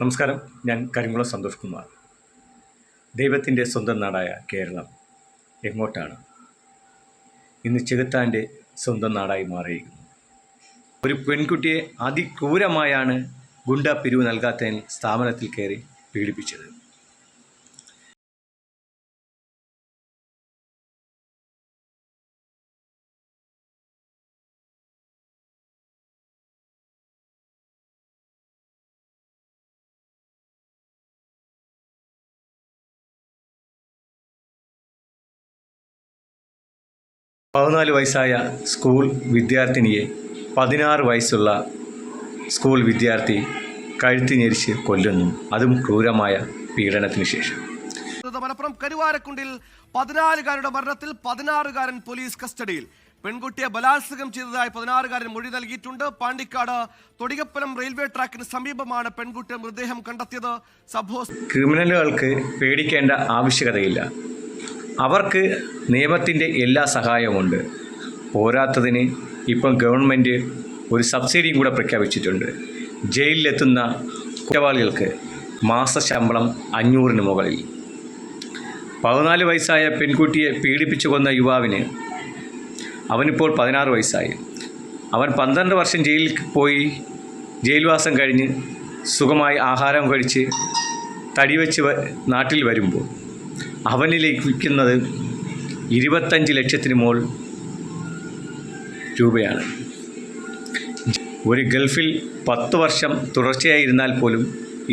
നമസ്കാരം. ഞാൻ കരിങ്കുളം സന്തോഷ് കുമാർ. ദൈവത്തിന്റെ സ്വന്തം നാടായ കേരളം എങ്ങോട്ടാണ്? ഇന്ന് ചെകുത്താന്റെ സ്വന്തം നാടായി മാറിയിരിക്കുന്നു. ഒരു പെൺകുട്ടിയെ അതിക്രൂരമായാണ് ഗുണ്ട പിരിവ് നൽകാത്തതിൽ സ്ഥാപനത്തിൽ കയറി പീഡിപ്പിച്ചത്. പതിനാല് വയസ്സായ സ്കൂൾ വിദ്യാർത്ഥിനിയെ പതിനാറ് വയസ്സുള്ള സ്കൂൾ വിദ്യാർത്ഥി കഴുത്തി ഞെരിച്ച് കൊല്ലുന്നു. അതും ക്രൂരമായ പീഡനത്തിന് ശേഷം. മലപ്പുറം കരുവാരക്കുണ്ടിൽ പതിനാലുകാരുടെ മരണത്തിൽ പതിനാറുകാരൻ പോലീസ് കസ്റ്റഡിയിൽ. പെൺകുട്ടിയെ ബലാത്സംഗം ചെയ്തതായി പതിനാറുകാരൻ മൊഴി നൽകിയിട്ടുണ്ട്. പാണ്ടിക്കാട് തൊടികപ്പലം റെയിൽവേ ട്രാക്കിന് സമീപമാണ് പെൺകുട്ടിയുടെ മൃതദേഹം കണ്ടെത്തിയത്. സംഭവ ക്രിമിനലുകൾക്ക് പേടിക്കേണ്ട ആവശ്യകതയില്ല. അവർക്ക് നിയമത്തിന്റെ എല്ലാ സഹായവുമുണ്ട്. പോരാത്തതിന് ഇപ്പം ഗവൺമെന്റ് ഒരു സബ്സിഡിയും കൂടെ പ്രഖ്യാപിച്ചിട്ടുണ്ട്. ജയിലിലെത്തുന്ന കുറ്റവാളികൾക്ക് മാസശമ്പളം അഞ്ഞൂറിന് മുകളിൽ. പതിനാല് വയസ്സായ പെൺകുട്ടിയെ പീഡിപ്പിച്ചു കൊന്ന യുവാവിന് അവനിപ്പോൾ പതിനാറ് വയസ്സായി. അവൻ പന്ത്രണ്ട് വർഷം ജയിലിൽ പോയി ജയിൽവാസം കഴിഞ്ഞ് സുഖമായി ആഹാരം കഴിച്ച് തടിവെച്ച് വെച്ച് നാട്ടിൽ വരുമ്പോൾ അവനിലേക്ക് വിൽക്കുന്നത് ഇരുപത്തഞ്ച് ലക്ഷത്തിന് മോൾ രൂപയാണ്. ഒരു ഗൾഫിൽ പത്ത് വർഷം തുടർച്ചയായി ഇരുന്നാൽ പോലും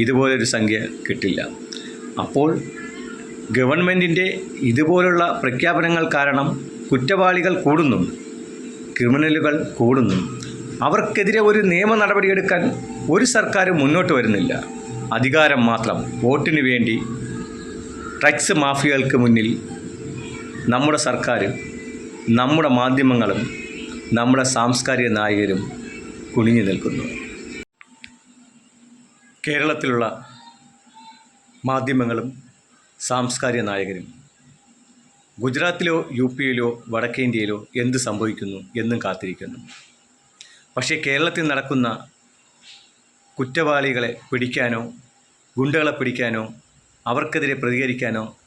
ഇതുപോലൊരു സംഖ്യ കിട്ടില്ല. അപ്പോൾ ഗവൺമെന്റിന്റെ ഇതുപോലുള്ള പ്രഖ്യാപനങ്ങൾ കാരണം കുറ്റവാളികൾ കൂടുന്നു ക്രിമിനലുകൾ കൂടുന്നു. അവർക്കെതിരെ ഒരു നിയമ നടപടിയെടുക്കാൻ ഒരു സർക്കാരും മുന്നോട്ട് വരുന്നില്ല. അധികാരം മാത്രം വോട്ടിന് വേണ്ടി ഡ്രഗ്സ് മാഫിയകൾക്ക് മുന്നിൽ നമ്മുടെ സർക്കാരും നമ്മുടെ മാധ്യമങ്ങളും നമ്മുടെ സാംസ്കാരിക നായകരും കുനിഞ്ഞു നിൽക്കുന്നു. കേരളത്തിലുള്ള മാധ്യമങ്ങളും സാംസ്കാരിക നായകരും ഗുജറാത്തിലോ യു പിയിലോ വടക്കേ ഇന്ത്യയിലോ എന്ത് സംഭവിക്കുന്നു എന്നും കാത്തിരിക്കുന്നു. പക്ഷേ കേരളത്തിൽ നടക്കുന്ന കുറ്റവാളികളെ പിടിക്കാനോ ഗുണ്ടകളെ പിടിക്കാനോ അവർക്കെതിരെ പ്രതികരിക്കാനോ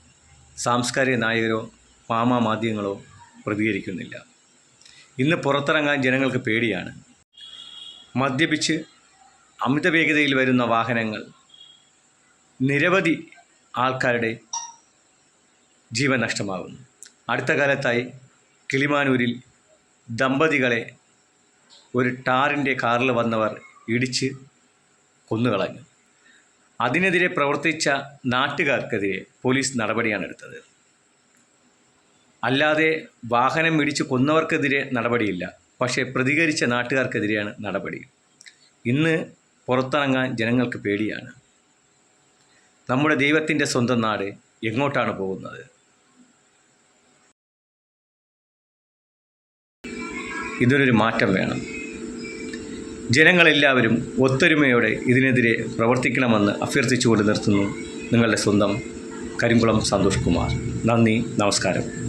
സാംസ്കാരിക നായകരോ മാമാ മാധ്യമങ്ങളോ പ്രതികരിക്കുന്നില്ല. ഇന്ന് പുറത്തിറങ്ങാൻ ജനങ്ങൾക്ക് പേടിയാണ്. മദ്യപിച്ച് അമിത വേഗതയിൽ വരുന്ന വാഹനങ്ങൾ നിരവധി ആൾക്കാരുടെ ജീവൻ നഷ്ടമാകുന്നു അടുത്ത കാലത്തായി കിളിമാനൂരിൽ ദമ്പതികളെ ഒരു ടാറിന്റെ കാറിൽ വന്നവർ ഇടിച്ച് കൊന്നുകളഞ്ഞു. അതിനെതിരെ പ്രവർത്തിച്ച നാട്ടുകാർക്കെതിരെ പോലീസ് നടപടിയാണ് എടുത്തത് അല്ലാതെ വാഹനം ഇടിച്ച് കൊന്നവർക്കെതിരെ നടപടിയില്ല. പക്ഷേ പ്രതികരിച്ച നാട്ടുകാർക്കെതിരെയാണ് നടപടി. ഇന്ന് പുറത്തിറങ്ങാൻ ജനങ്ങൾക്ക് പേടിയാണ്. നമ്മുടെ ദൈവത്തിന്റെ സ്വന്തം നാട് എങ്ങോട്ടാണ് പോകുന്നത്? ഇതിനൊരു മാറ്റം വേണം. ജനങ്ങളെല്ലാവരും ഒത്തൊരുമയോടെ ഇതിനെതിരെ പ്രവർത്തിക്കണമെന്ന് അഭ്യർത്ഥിച്ചുകൊണ്ട് നിർത്തുന്നു നിങ്ങളുടെ സ്വന്തം കരിങ്കുളം സന്തോഷ് കുമാർ. നന്ദി നമസ്കാരം.